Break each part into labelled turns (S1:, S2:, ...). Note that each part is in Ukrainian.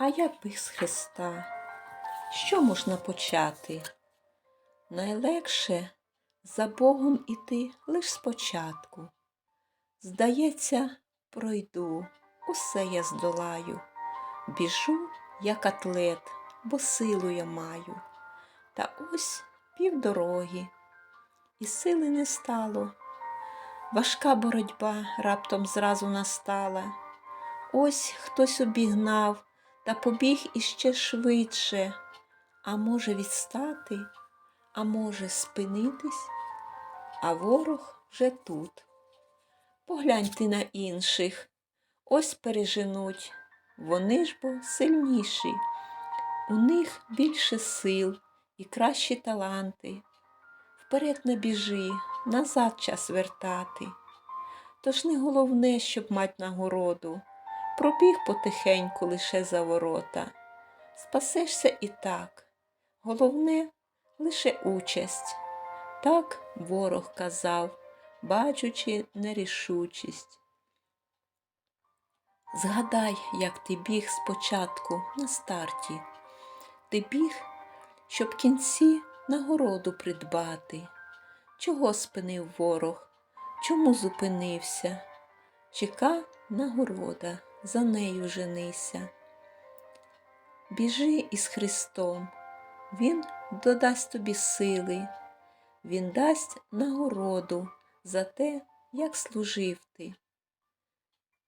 S1: А як без Христа? Що можна почати? Найлегше за Богом іти лиш спочатку. Здається, пройду, усе я здолаю. Біжу, як атлет, бо силу я маю. Та ось півдороги, і сили не стало. Важка боротьба раптом зразу настала. Ось хтось обігнав та побіг іще швидше, а може відстати, а може спинитись, а ворог вже тут. Погляньте на інших, ось переженуть, вони ж бо сильніші, у них більше сил і кращі таланти. Вперед не біжи, назад час вертати. Тож не головне, щоб мать нагороду, пробіг потихеньку лише за ворота. Спасешся і так, головне лише участь. Так ворог казав, бачучи нерішучість. Згадай, як ти біг спочатку на старті. Ти біг, щоб кінці нагороду придбати. Чого спинив ворог? Чому зупинився? Чека нагорода, за нею женися. Біжи із Христом, Він додасть тобі сили, Він дасть нагороду за те, як служив ти.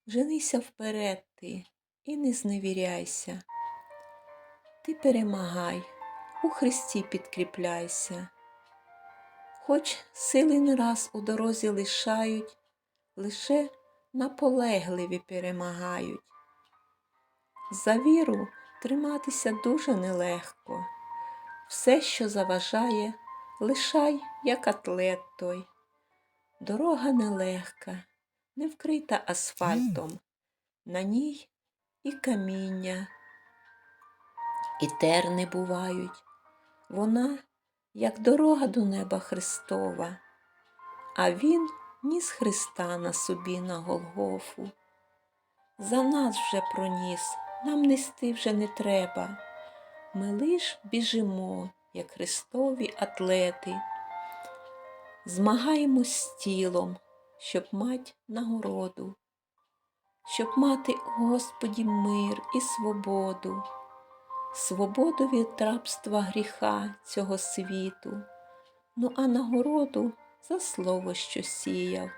S1: Женися вперед ти і не зневіряйся. Ти перемагай, у Христі підкріпляйся. Хоч сили не раз у дорозі лишають, лише наполегливі перемагають. За віру триматися дуже нелегко. Все, що заважає, лишай, як атлет той. Дорога нелегка, не вкрита асфальтом, на ній і каміння, і терни бувають. Вона, як дорога до неба Христова, а Він ніс Христа на собі на Голгофу. За нас вже проніс, нам нести вже не треба. Ми лиш біжимо, як Христові атлети, змагаємось з тілом, щоб мать нагороду, щоб мати Господі мир і свободу, свободу від рабства гріха цього світу, ну а нагороду за слово, що сіяв.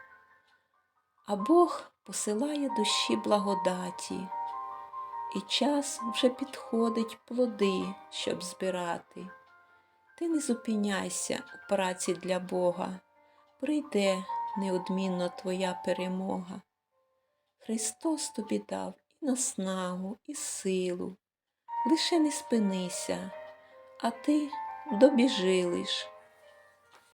S1: А Бог посилає душі благодаті, і час вже підходить плоди, щоб збирати. Ти не зупиняйся у праці для Бога, прийде неодмінно твоя перемога. Христос тобі дав і наснагу, і силу, лише не спинися, а ти добіжи лиш,